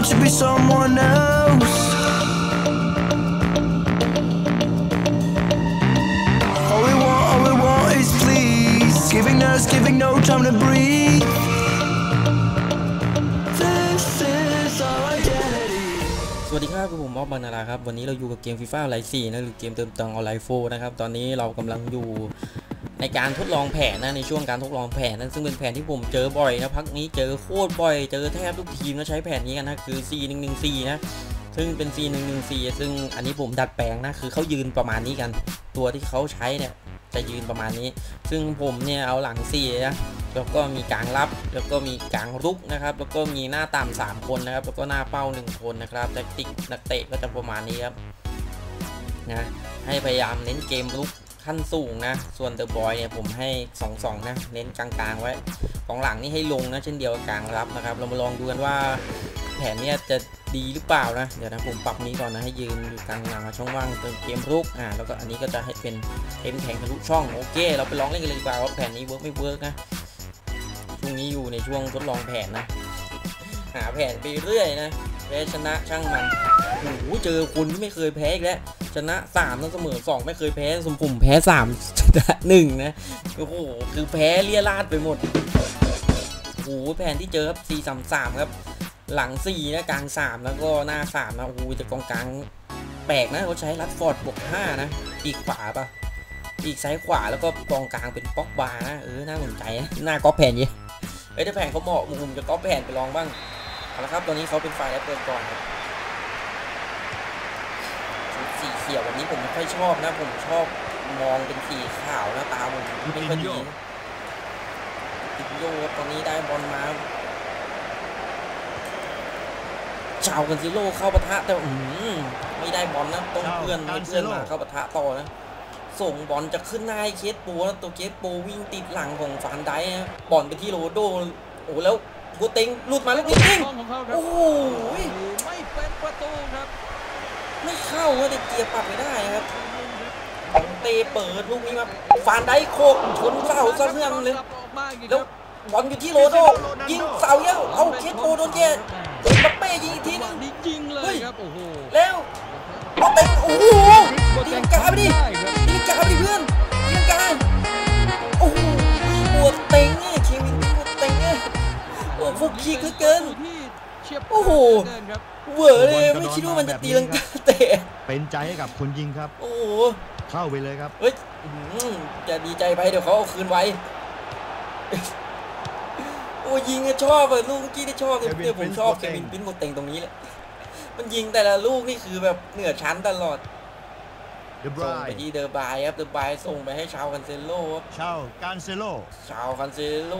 want to be someone else. All we want, all we want is please. Giving us, giving no time to breathe. This is our identity. สวัสดีครับผมมอบบานาราครับ วันนี้เราอยู่กับเกมฟีฟ่าไลฟ์สี่นะหรือเกมเติมตังออนไลน์โฟนะครับ ตอนนี้เรากำลังอยู่ ในการทดลองแผนนะในช่วงการทดลองแผนนะซึ่งเป็นแผนที่ผมเจอบ่อยนะพักนี้เจอโคตรบ่อย เจอแทบทุกทีมก็ใช้แผนนี้กันนะคือ C 1 1 4 นะซึ่งเป็น C 1 1 4 ซึ่งอันนี้ผมดัดแปลงนะคือเขายืนประมาณนี้กัน ตัวที่เขาใช้เนี่ยจะยืนประมาณนี้ ซึ่งผมเนี่ยเอาหลัง4นะแล้วก็มีกลางรับ แล้วก็มีกลางรุกนะครับ แล้วก็มีหน้าต่ำสามคนนะครับ แล้วก็หน้าเป้า1คนนะครับแทคติกนักเตะก็จะประมาณนี้ครับนะให้พยายามเน้นเกมรุก ขั้นสูงนะ ส่วนเดอะบอยเนี่ยผมให้ 2-2 นะ เน้นกลางๆ ไว้ของหลังนี่ให้ลงนะเช่นเดียวกับกลางรับนะครับ เรามาลองดูกันว่าแผนเนี้ยจะดีหรือเปล่านะ เดี๋ยวนะผมปรับนี้ก่อนนะให้ยืนอยู่กลางหลังช่องว่างเติมเกมรุก อ่า แล้วก็อันนี้ก็จะให้เป็นเกมแข่งทะลุช่อง โอเค เราไปลองเล่นกันเลยดีกว่าว่าแผนนี้เวิร์กไม่เวิร์กนะช่วงนี้อยู่ในช่วงทดลองแผนนะ หาแผนไปเรื่อยนะแพ้ชนะช่างมัน โอ้โหเจอคนที่ไม่เคยแพ้อีกแล้วชนะ3แล้วเสมอ 2 ไม่เคยแพ้สมผมแพ้3ชนะ1นะโอ้โหคือแพ้เลี่ยราดไปหมดโอ้โหแผนที่เจอครับ4 3 3 ครับ หลัง4นะกลาง 3 แล้วก็หน้า3นะโอ้โหแต่กองกลางแปลกนะเขาใช้รัดฟอร์ดบวก5นะปีกขวาปะปีกซ้ายขวาแล้วก็กองกลางเป็นป๊อกบาร์นะเออน่าสนใจนะหน้าก๊อปแผนยี่เอ้ยถ้าแผนเขาเหมาะมุมจะก๊อปแผนไปลองบ้างเอาละครับตอนนี้เขาเป็นฝ่ายแล้วเปิดก่อนครับ สีเขียววันนี้ผมไม่ค่อยชอบนะ ผมชอบมองเป็นสีขาวนะตาผมไม่ค่อยดีนะติดโยครับตอนนี้ได้บอลมาชาวกันซิโร่เข้าปะทะแต่อืมไม่ได้บอลนะต้องเพื่อนให้เพื่อนมาเข้าปะทะต่อนะ ส่งบอลจะขึ้นหน้าให้เคสโปแล้วตัวเคสโปวิ่งติดหลังของฟานไดค์นะบอลไปที่โรโดโอ้แล้วกูเต็งหลุดมาลูกนี้จริงช่องของเขาครับโอ้โห ไม่เป็นประตูครับ ไม่เข้าว่าแต่เกียร์ปรับไม่ได้ครับเตะเปิดลูกนี้มาฟานไดค์โคกชนเสาซะเรื่องเลยกบออกมาอีกแล้วครับบอลอยู่ที่โรโดยิงเสาเยอะเอาเคสโปโดนแย่เอ็มบัปเป้ยิงอีกทีจังหนึงวะนี้ยิงเลเฮ้ยยครับโอ้โหแล้วเอาเต็งโอ้โหตีลังกาไปดิได้ครับตีลังกาไปดิเพื่อนตีลังกาโอ้โหปวดเต็งเนี่ยเควินปวดเต็งเนี่ยโอ้ฟุกคิกเหลือเกินที่เฉียบ โอ้โหเกินครับเวอร์เลยไม่คิดว่ามันจะตีลังกาเตะเป็นใจให้กับคนยิงครับ โอ้โหเข้าไปเลยครับเฮ้ยอื้อหือจะดีใจไปเดี๋ยวเขาเอาคืนไว้โอ้ยิงอะชอบอะลูกเมื่อกี้ที่ชอบเนี่ยเควินเนี่ยผม Prince ชอบ Boateng เควินปิ้นโมเต็งตรงนี้แหละมันยิงแต่ละลูกนี่คือแบบเหนือชั้นตลอด เดบส่งรายไปที่เดอร์บายครับเดอร์บายส่งไปให้ชาวคันเซโลครับเช่าการเซโลชาวคันเซโล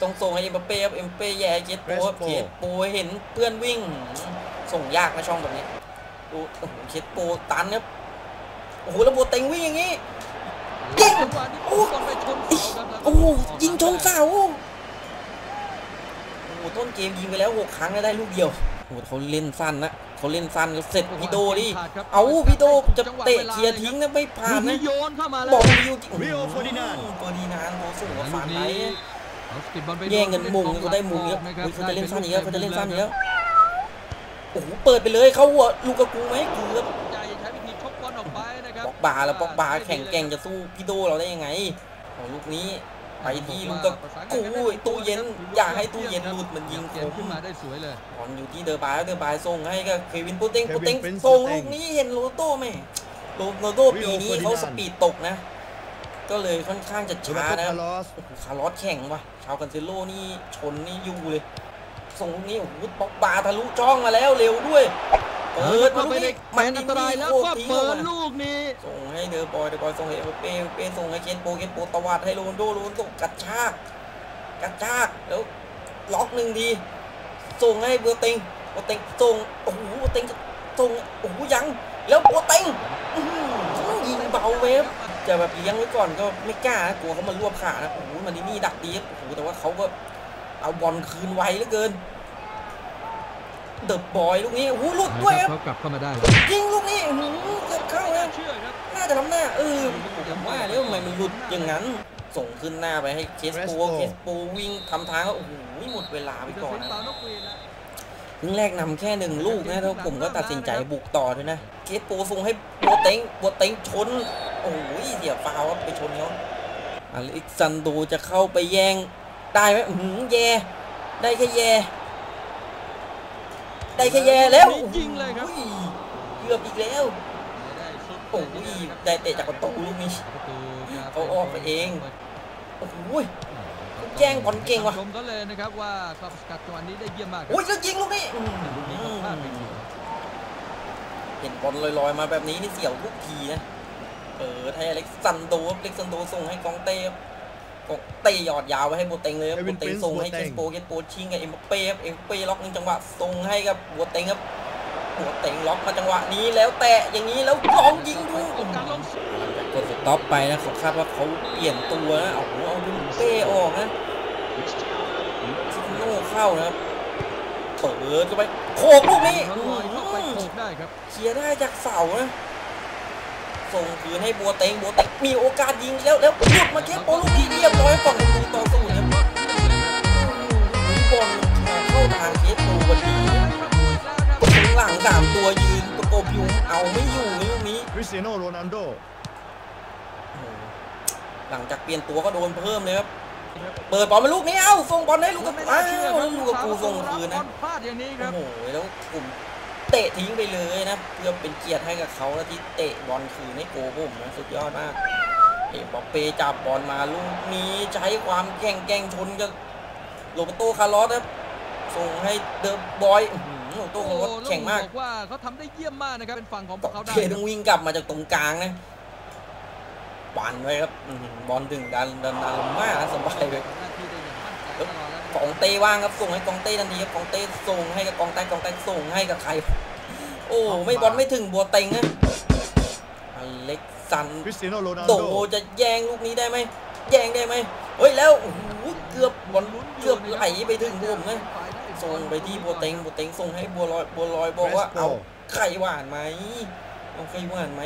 ต้องส่งให้เอ็มบัปเป้ครับเอ็มบัปเป้แย่เจ็ดโปครับ Crespo เคสโปเห็นเพื่อนวิ่ง ส่งยากนะช่องแบบนี้ดูโอ้โหเคสโปตันครับโอ้โหแล้วโบเต็งวิ่งอย่างนี้ยิงจังหวะนี้โอ้บอลไปชนเสาครับแล้วก็โอ้โหออกยิงชนเสาโอ้โหต้นเกมยิงไปแล้วหกครั้งแล้วได้ลูกเดียวโอ้โหเขาเล่นสั้นนะ เขาเล่นสั้นแล้วเสร็จพี่โดดิขาครับเอาพี่โดจะจังหวเตะวลาเคลียร์ทิ้งนะไม่ผ่านลูกนะโยนเข้ามาแล้วบอกดิวจริง Rio Ferdinand เฟอร์ดินานด์โอ้สูงกว่าลูฟากนไดนี้ค์เขาสกิดบอลไปแย่งกันมุงเขาได้มุงเยอะเฮ้ยเขาจะเล่นสั้นอีกแล้วเขาจะเล่นสั้นอีกแล้วโอ้โหเปิดไปเลยเขาหัวลูกกระกูไหมเกือบใจใช้วิธีชกบอลออกไปนะครับปอกบาแล้วปอกบาแข่งแกร่งจะสู้พี่โดเราได้ยังไงโอ้ลูกนี้ ไปที่ลูกกระกูตู้เย็นอย่าให้ตู้เย็นหลุดมันยิงเกผมขึ้นมาได้สวยเลยบอลอยู่ที่เดอร์บายแล้วเดอร์บายส่งให้กับเควินโปเต็งเคโปวินเต็ง Prince ส่ง Boateng ลูกนี้เห็นโรโต้ไหมโรโรโต้ปีนี้ Rio เขา Ferdinand สปีดตกนะ ก็เลยค่อนข้างจะโรช้าเบโตนะคาร์ลอสโอ้โหคาร์ลอสแข่งว่ะชาวกันเซโลนี่ชนนี่อยู่เลย ส่งลูกนี้โอ้โหป๊อกบาทะลุจ้องมาแล้วเร็วด้วย เปิดมาเข้าลูกไปในนี้แมนอันตรายแล้วโคก็ตรทิ้งเปิออกดมาลูกนี้ ส่งให้เดอร์บอยเดอร์บอยส่งให้เอเป้เป้ส่งให้เคนโปเคนโปตวัดให้โรนลโดโรนลโดกระชากกระชากแล้วล็อกหนึ่งทีส่งให้เบอร์เต็งเบอร์เต็งส่งโอ้โหเบอร์เต็งส่งโอ้โหยัง แล้วเบอร์เต็งอื้อหือยิงเบาเวฟจะแบบเลี้ยงไว้ก่อนก็ไม่กล้านะกลัวเขามารวบขานะโอ้โหมันนี่นี่ดักดีครับโอ้โหแต่ว่าเขาก็เอาบอลคืนไวเหลือเกิน เดอะบอยลูกนี้โอ้โหหลุดด้วยครับเขากลับเข้ามาได้ยิงลูกนี้อื้อหือเกือบเข้านะเชื่อครับน่าจะล้ำหน้าเออผมว่าแล้วทำไมมันหลุดอย่างนั้น ส่งขึ้นหน้าไปให้เคสโป Crespo เคสโปวิ่งทำทางก็โอ้โหหมดเวลาไปจะก่อนเสียนะเปล่านกหวีดนะครึ่งแรกนำแค่หนึ่งลูกนะแล้วผมก็ตัดสินใจบุกต่อด้วยนะ เคสโปส่งให้โบเต็งโบเต็งชน โอ้ยเสียฟาวครับไปชนเขาอเล็กซานโดจะเข้าไปแย่งได้ไหมอือหือแย่ได้แค่แย่ ได้แค่แย่แล้วยิงเลยครับโอ้เกือบอีกแล้วได้สุดโอ้ยได้เตะจากประตูลูกนี้ประตูครับเขาออกไปเองโอ้โหแย่งบอลเก่งว่ะชมเขาเลยนะครับว่าเขาสกัดจังหวะนี้ได้เยี่ยมมากครับโอ้ยแล้วยิงลูกนี้อืมลูกนี้เขาพลาดไปทีเห็นบอลลอยๆมาแบบนี้นี่เสียวทุกทีนะเปิดให้อเล็กซานโดครับอเล็กซานโดส่งให้กองเต้ครับ กองเต้หยอดยาวไปให้โบเต็งเลยครับเอโบวินเต็งปรินซ์ส่งให้โบเคเต็งสโปเคสโปชิงกับเอ็มบัปเป้ครับเอ็มบัปเป้ล็อกหนึ่งจังหวะส่งให้กับโบเต็งครับโบเต็งล็อกมาจังหวะนี้แล้วแตะอย่างนี้แล้วลองยิงดูโอกาสลงกดสต็อปไปนะเขาคาดว่าเขาเปลี่ยนตัวนะเอาหัวเอาดูเป้ออกนะซิโน่เข้านะครับเปิดเข้าไปโขกลูกนี้เขาลอยเข้าไปโขกได้ครับเคลียร์ได้จากเสานะ ส่งคืนให้บัวเต็งบัวเต็งมีโอกาสยิงแล้วแล้วหยุดมาแค่โปลูกที่เรียบร้อยฝั่งประตูต่อสู้นะครับมีบอลเข้าทางเคสตูพอดีถึงหลังสามตัวยืนประกบอยู่เอาไม่อยู่ในลูกนี้คริสเตียโนโรนัลโดโอ้โหหลังจากเปลี่ยนตัวก็โดนเพิ่มเลยครับเปิดบอลมาลูกนี้เอ้าส่งบอลให้ลูกกับอ้าวแล้วลูกกับกูส่งคืนนะพลาดอย่างนี้คโอ้รับโหแล้วกลุ่ม เตะทิ้งไปเลยนะเพื่อเป็นเกียรติให้กับเขาแล้วที่เตะบอลคืนให้โกผมนะสุดยอดมากเอ็มบัปเป้จับบอลมาลูกนี้ใช้ความแกร่งแกร่งชนกับโรเบร์โตคาร์ลอสครับส่งให้เดอะบอยอื้อหือโรเบร์โตคาร์ลอสแข็งมากบอกว่าเขาทำได้เยี่ยมมากนะครับเป็นฝั่งของพวกเขาได้เคต้องวิ่งกลับมาจากตรงกลางนะปันไว้ครับอื้อหือบอลถึงดันดันดันลงมากนะสบายเลยหน้าที่ได้อย่างมั่นใจตลอดแล้วนะ กองเต้ว่างครับส่งให้กองเต้ทันทีครับกองเต้ส่งให้กับกองใต้กองใต้ส่งให้กับใคร โอ้ไม่บอลไม่ถึงบัวเต็งนะอเล็กซันคริสเตียโนโรนัลโดโดจะแย่งลูกนี้ได้ไหมแย่งได้ไหมเฮ้ยแล้วโอ้โหเกือบบอลเกือบไหลไปถึงผมนะส่งไปที่บัวเต็งบัวเต็งส่งให้บัวลอยบัวลอยบอกว่าเอาไข่หวานไหมเอาไข่หวานไหม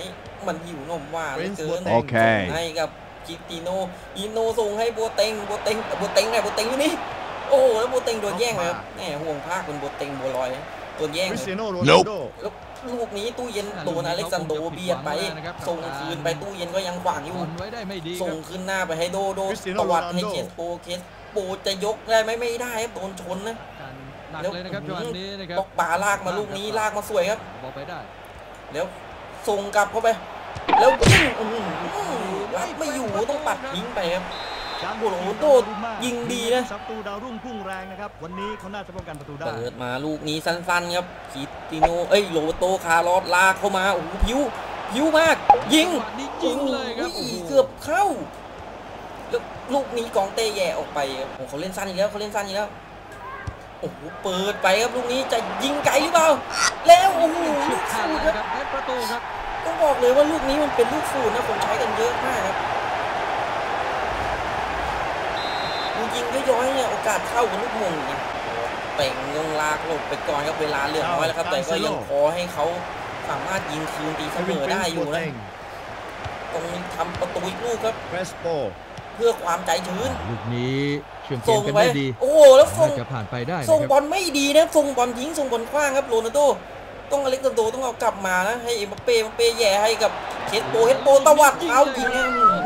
มันหิวนมหวานเหลือเกินโอเคให้กับจิติโนอิโนส่งให้บัวเต็งบัวเต็งบัวเต็งไงบัวเต็งอยู่นี่ โอ้โหแล้วบัวเต็งโดนแย่งเลยครับแหมห่วงภาคเป็นบัวเต็งบัวลอยโดนแย่งคริสเลเตียยโนโรนัลโดแล้วลูกนี้ตู้เย็นโดนอเล็กซานโดเบียดไป ส่งคืนไปตู้เย็นก็ยังขวางอยู่บอลไว้ได้ไม่ดีคส่รังบขึ้นหน้าไปให้โดโด Cristiano ตวัดให้ Ronaldo เคสโปเคสโปจะยกได้ไหมไม่ได้ครับโดนชนนะการหนักเลยนะครับจังหวะนี้นะครับบล็อกปาลากมาลูกนี้ลากมาสวยครับบอกไปได้แล้วส่งกลับเข้าไป แล้วยิงอื้อหือรับไม่อยู่ต้องปัดทิ้งไปครับ จานโอ้โหโดดยิงดีนะสับตูดาวรุ่งพุ่งแรงนะครับ วันนี้เขาน่าจะป้องกันประตูได้ เปิดมาลูกนี้สั้นๆครับคิดติโน เอ้ยโรเบร์โตคาร์ลอสลากเข้ามา โอ้โหผิวผิวมาก ยิงจัหวะนี้ยิงเลยครับโอ้โอ้โหโหเกือบเข้าแล้วลูกนี้กองเต้แย่ออกไปครับโอ้โหเขาเล่นสั้นอีกแล้วเขาเล่นสั้นอีกแล้วโอ้โห เปิดไปครับลูกนี้จะยิงไกลหรือเปล่า แล้วโอ้โหฉุลูดกขาดสูตรเลยครับครับเพชรประตูครับต้องบอกเลยว่าลูกนี้มันเป็นลูกสูตรนะคนใช้กันเยอะมากครับ จริงๆก็ย้อยเนี่ยโอกาสเข้ากับลูกมงเนี่ยเป่งลงลากหลบไปก่อนครับเวลาเหลือน้อยแล้วครับแต่ก็ยังพอให้เขาสามารถยิงคืนตีเสมอได้อยู่นะต้องทำประตูอีกลูกครับเฟสโปเพื่อความใจชื้นลูกนี้เชื่อมเกส่มงกันไปได้ดีโอ้โหแล้วส่งน่าจะผ่านไปได้นะส่งครับบอลไม่ดีนะส่งบอลทิ้งส่งบอลขว้างครับโรนัลโดต้องอเล็กซานโดต้องเอากลับมานะให้เอ็มบัปเป้เอ็มบัปเป้แย่ให้กับเคสโปเฮดโปตวัดเอายิงโอ้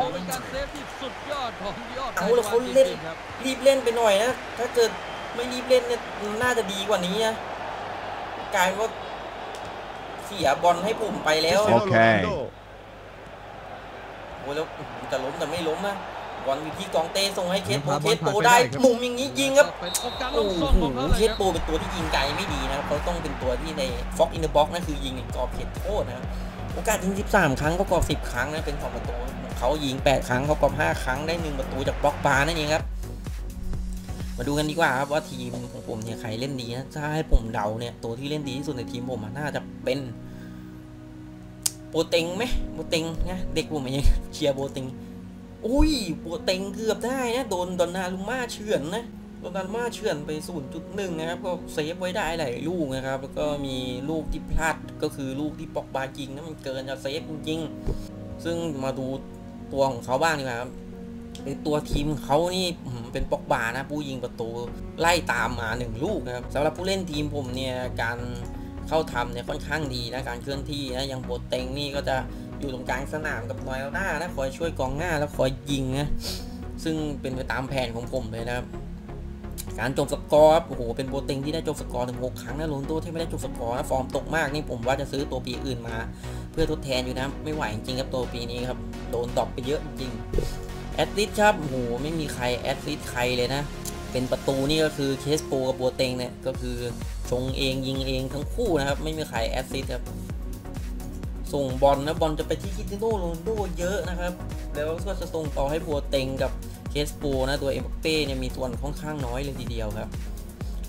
นะ ของยอดเอาแล้วเขาเล่นจริงๆครับรีบเล่นไปหน่อยนะ ถ้าเกิดไม่รีบเล่นเนี่ยน่าจะดีกว่านี้นะกลายเป็นว่าเสียบอลให้ผมไปแล้วคริสเตียโนโรนัลโดโอ้ยแล้วอื้อหือจะล้มแต่ไม่ล้มนะบอลอยู่ที่กองเต้ส่งให้เคสโปพาบเคอลสโปผ่านไปได้ได้ครับมุมอย่างนี้ยิงครับเป็นโอกาสลโอ้งโหส่งของเขาเลยเคคสรับโปเป็นตัวที่ยิงไกลไม่ดีนะครับเขาต้องเป็นตัวที่ในฟ็อกอินเดอะบ็อกนั่นคือยิงในกรอบเขตโทษนะครับโอกาสยิง 13 ครั้งประกอบ 10 ครั้งนะเป็นสองประตู เขายิง 8 ครั้งเขาปรอบ5ครั้งได้ 1 ประตูจากบล็อกบาร์นั่นเองครับ มาดูกันดีกว่าครับว่าทีมของผมเนี่ยใครเล่นดีนะถ้าให้ผมเดาเนี่ยตัวที่เล่นดีที่สุดในทีมผมน่าจะเป็นโบเต็งไหมโบเต็งนะเด็กผมเองเชียร์โบเต็งอุ้ยโบเต็งเกือบได้นะโดนดอนนารุม่าเฉือนนะโดนดารุม่าเฉือนไป 0.1 นะครับ ก็เซฟไว้ได้หลายลูกนะครับ แล้วก็มีลูกที่พลาดก็คือลูกที่ปอกบายิงนะมันเกินจะเซฟจริงซึ่งมาดู ตัวของเขาบ้างดีกว่าครับตัวทีมเขานี่เป็นปอกบานะผู้ยิงประตูไล่ตามมาหนึ่งลูกนะครับสำหรับผู้เล่นทีมผมเนี่ยการเข้าทำเนี่ยค่อนข้างดีนะการเคลื่อนที่นะอย่างโบเต็งนี่ก็จะอยู่ตรงกลางสนามกับนอยหน้านะคอยช่วยกองหน้าแล้วคอยยิงนะซึ่งเป็นไปตามแผนของผมเลยนะครับ การจบสกอร์ครับโอ้โหเป็นโบเต็งที่ได้จบสกอร์ถึงหกครั้งนะโรนโดที่ไม่ได้จบสกอร์นะฟอร์มตกมากนี่ผมว่าจะซื้อตัวปีอื่นมา เพื่อทดแทนอยู่นะไม่ไหวจริงครับตัวปีนี้ครับโดนดรอปไปเยอะจริงแอดซิสครับโอ้โหไม่มีใครแอดซิสใครเลยนะเป็นประตูนี่ก็คือเคสโปกับโบเต็งเนี่ยก็คือชงเองยิงเองทั้งคู่นะครับ ไม่มีใครแอดซิสครับส่งบอลนะบอลจะไปที่คิติโนโรนโดเยอะนะครับ แล้วก็จะส่งต่อให้โบเต็งกับ เคสโปนะตัวเอ็มบัปเป้เนี่ยมีส่วนค่อนข้างน้อยเลยทีเดียวครับ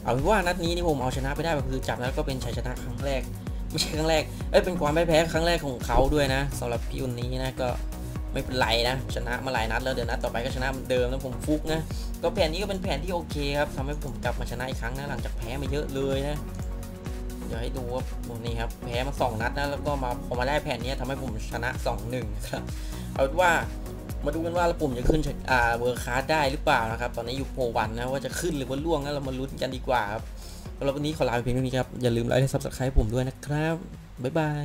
เอาเป็นว่านัดนี้ที่ผมเอาชนะไปได้ก็คือจับแล้วก็เป็นชัยชนะครั้งแรก ไม่ใช่ครั้งแรก เอ้ยเป็นความไม่แพ้ครั้งแรกของเขาด้วยนะสำหรับพี่อุ่นนี้นะก็ไม่เป็นไรนะ ชนะมาหลายนัดแล้วเดี๋ยวนัดต่อไปก็ชนะเหมือนเดิมแล้วผมฟุกนะก็แผนนี้ก็เป็นแผนที่โอเคครับทำให้ผมกลับมาชนะอีกครั้งนะหลังจากแพ้มาเยอะเลยนะเดี๋ยวให้ดูว่าผมนี่ครับแพ้มาสองนัดนะแล้วก็มาพอมาได้แผนนี้ทำให้ผมชนะ 2-1ครับเอาว่า มาดูกันว่าระปุ่มจะขึ้นอ่าเวอร์คาร์ได้หรือเปล่านะครับ ตอนนี้อยู่โปรวันนะว่าจะขึ้นหรือว่าล่วงนะเรามาลุ้นกันดีกว่าครับสำหรับวันนี้ขอลาไปเพียงเท่านี้ครับ อย่าลืมไลค์และซับสไครป์ผมด้วยนะครับ บ๊ายบาย